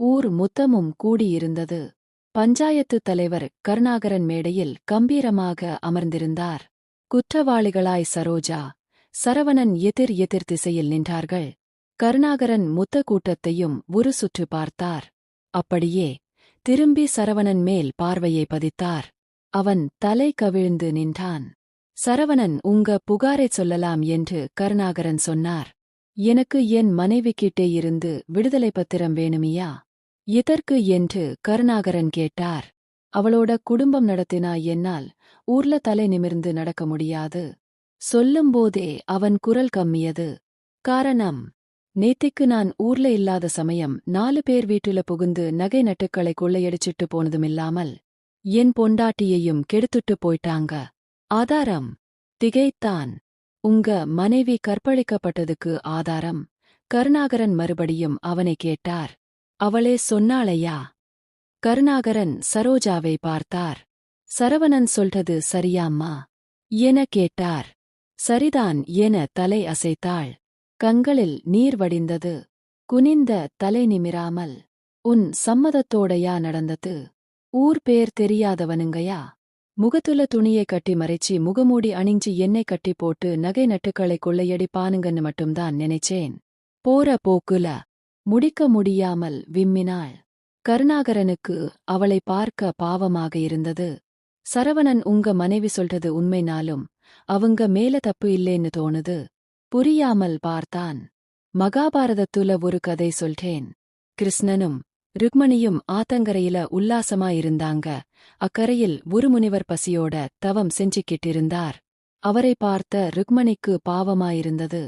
ஊர் முத்தமும் கூடியிருந்தது. பஞ்சாயத்து தலைவர் கருணாகரன் மேடையில் கம்பீரமாக அமர்ந்திருந்தார். குற்றவாளிகளாய் சரோஜா சரவணன் எதிர் எதிர் திசையில் நின்றார்கள். கருணாகரன் முத்த கூட்டத்தையும் ஒரு சுற்று பார்த்தார். அப்படியே திரும்பி சரவணன் மேல் பார்வையை பதித்தார். அவன் தலை கவிழ்ந்து நின்றான். சரவணன் உங்க புகாரைச் சொல்லலாம் என்று கருணாகரன் சொன்னார். எனக்கு என் மனைவிக்கிட்டே இருந்து விடுதலை பத்திரம் வேணுமியா? எதற்கு என்று கருணாகரன் கேட்டார். அவளோட குடும்பம் நடத்தினா என்னால் ஊர்ல தலை நிமிர்ந்து நடக்க முடியாது. சொல்லும்போதே அவன் குரல் கம்மியது. காரணம் நேத்திக்கு நான் ஊர்ல இல்லாத சமயம் நாலு பேர் வீட்டுல புகுந்து நகை நட்டுக்களை கொள்ளையடிச்சிட்டு போனதுமில்லாமல் என் பொண்டாட்டியையும் கெடுத்துட்டு போயிட்டாங்க. ஆதாரம் திகைத்தான். உங்க மனைவி கற்பழிக்கப்பட்டதுக்கு ஆதாரம். கருணாகரன் மறுபடியும் அவனை கேட்டார். அவளே சொன்னாளையா? கருணாகரன் சரோஜாவை பார்த்தார். சரவணன் சொல்றது சரியாம்மா? என கேட்டார். சரிதான் என தலை அசைத்தாள். கண்களில் நீர் வடிந்தது. குனிந்த தலை நிமிராமல். உன் சம்மதத்தோடையா நடந்தது? ஊர் பேர் தெரியாதவனுங்கயா? முகத்துல துணியை கட்டி மறைச்சி முகமூடி அணிஞ்சு எண்ணெய் கட்டி போட்டு நகை நட்டுக்களை கொள்ளையடிப்பானுங்கன்னு மட்டும்தான் நினைச்சேன். போற போக்குல முடிக்க முடியாமல் விம்மினாள். கருணாகரனுக்கு அவளை பார்க்க பாவமாக இருந்தது. சரவணன் உங்க மனைவி சொல்றது உண்மைனாலும் அவங்க மேல தப்பு இல்லைன்னு தோணுது. புரியாமல் பார்த்தான். மகாபாரதத்துல ஒரு கதை சொல்றேன். கிருஷ்ணனும் ருக்மணியும் ஆத்தங்கரையில உல்லாசமா இருந்தாங்க. அக்கரையில் ஒரு முனிவர் பசியோட தவம் செஞ்சுக்கிட்டிருந்தார். அவரை பார்த்த ருக்மணிக்கு பாவமாயிருந்தது.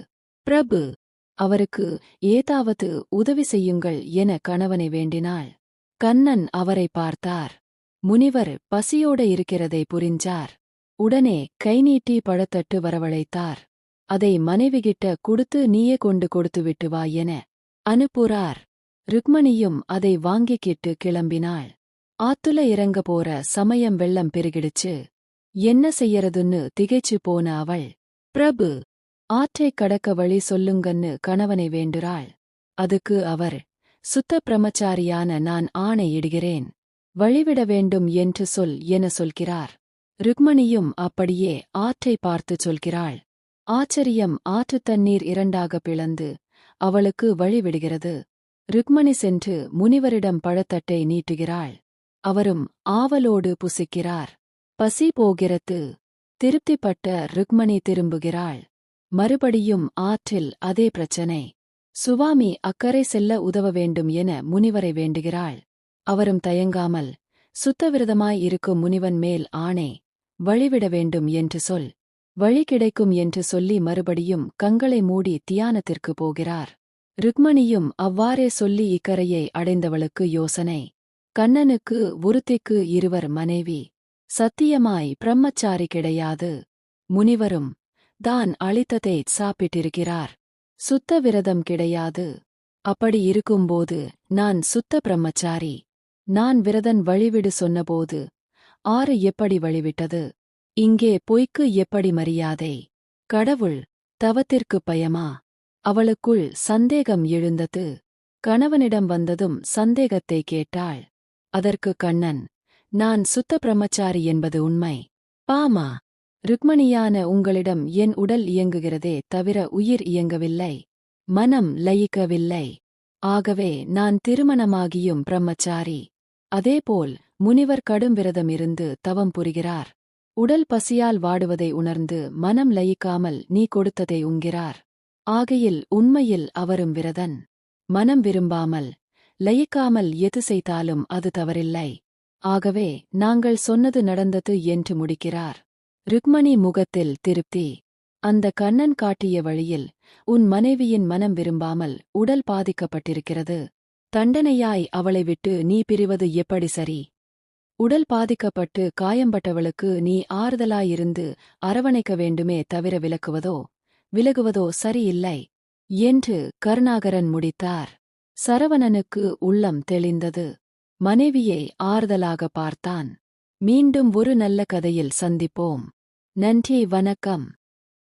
பிரபு அவருக்கு ஏதாவது உதவி செய்யுங்கள் என கணவனை வேண்டினாள். கண்ணன் அவரை பார்த்தார். முனிவர் பசியோட இருக்கிறதை புரிஞ்சார். உடனே கைநீட்டி பழத்தட்டு வரவழைத்தார். அதை மனைவிகிட்ட கொடுத்து நீயே கொண்டு கொடுத்து விட்டு வா என அனுப்புறார். ருக்மணியும் அதை வாங்கிக்கிட்டு கிளம்பினாள். ஆத்துல இறங்க போற சமயம் வெள்ளம் பெருகிடுச்சு. என்ன செய்யறதுன்னு திகைச்சு போன அவள். பிரபு ஆற்றைக் கடக்க வழி சொல்லுங்கன்னு கணவனை வேண்டுறாள். அதுக்கு அவர் சுத்த பிரமச்சாரியான நான் ஆணையிடுகிறேன் வழிவிட வேண்டும் என்று சொல் என சொல்கிறார். ருக்மணியும் அப்படியே ஆற்றை பார்த்து சொல்கிறாள். ஆச்சரியம் ஆற்றுத் தண்ணீர் இரண்டாக பிளந்து அவளுக்கு வழிவிடுகிறது. ருக்மணி சென்று முனிவரிடம் பழத்தட்டை நீட்டுகிறாள். அவரும் ஆவலோடு புசிக்கிறார். பசி போகிறது திருப்திப்பட்ட ருக்மணி திரும்புகிறாள். மறுபடியும் ஆற்றில் அதே பிரச்சனை. சுவாமி அக்கறை செல்ல உதவ வேண்டும் என முனிவரை வேண்டுகிறாள். அவரும் தயங்காமல் சுத்தவிரதமாய் இருக்கும் முனிவன் மேல் ஆணே வழிவிட வேண்டும் என்று சொல். வழி கிடைக்கும் என்று சொல்லி மறுபடியும் கங்களை மூடி தியானத்திற்கு போகிறார். ருக்மணியும் அவ்வாறே சொல்லி இக்கரையை அடைந்தவளுக்கு யோசனை. கண்ணனுக்கு ஒருத்திக்கு இருவர் மனைவி. சத்தியமாய் பிரம்மச்சாரி கிடையாது. முனிவரும் தான் அளித்ததை சாப்பிட்டிருக்கிறார். சுத்த விரதம் கிடையாது. அப்படி இருக்கும்போது நான் சுத்த பிரம்மச்சாரி. நான் விரதன் வழிவிடு சொன்னபோது ஆறு எப்படி வழிவிட்டது? இங்கே பொய்க்கு எப்படி மரியாதை? கடவுள் தவத்திற்கு பயமா? அவளுக்குள் சந்தேகம் எழுந்தது. கணவனிடம் வந்ததும் சந்தேகத்தை கேட்டாள். அதற்கு கண்ணன் நான் சுத்த பிரம்மச்சாரி என்பது உண்மை? பாமா? ருக்மணியான உங்களிடம் என் உடல் இயங்குகிறதே தவிர உயிர் இயங்கவில்லை மனம் லயிக்கவில்லை. ஆகவே நான் திருமணமாகியும் பிரம்மச்சாரி. அதேபோல் முனிவர் கடும் விரதமிருந்து தவம் புரிகிறார். உடல் பசியால் வாடுவதை உணர்ந்து மனம் லயிக்காமல் நீ கொடுத்ததை உண்கிறார். ஆகையில் உண்மையில் அவரும் விரதன். மனம் விரும்பாமல் லயிக்காமல் எது செய்தாலும் அது தவறில்லை. ஆகவே நாங்கள் சொன்னது நடந்தது என்று முடிக்கிறார். ருக்மணி முகத்தில் திருப்தி. அந்த கண்ணன் காட்டிய வழியில் உன் மனைவியின் மனம் விரும்பாமல் உடல் பாதிக்கப்பட்டிருக்கிறது. தண்டனையாய் அவளை விட்டு நீ பிரிவது எப்படி சரி? உடல் பாதிக்கப்பட்டு காயம்பட்டவளுக்கு நீ ஆறுதலாயிருந்து அரவணைக்க வேண்டுமே தவிர விலக்குவதோ விலகுவதோ சரியில்லை. என்று கருணாகரன் முடித்தார். சரவணனுக்கு உள்ளம் தெளிந்தது. மனைவியை ஆறுதலாக பார்த்தான். மீண்டும் ஒரு நல்ல கதையில் சந்திப்போம். நன்றி வணக்கம்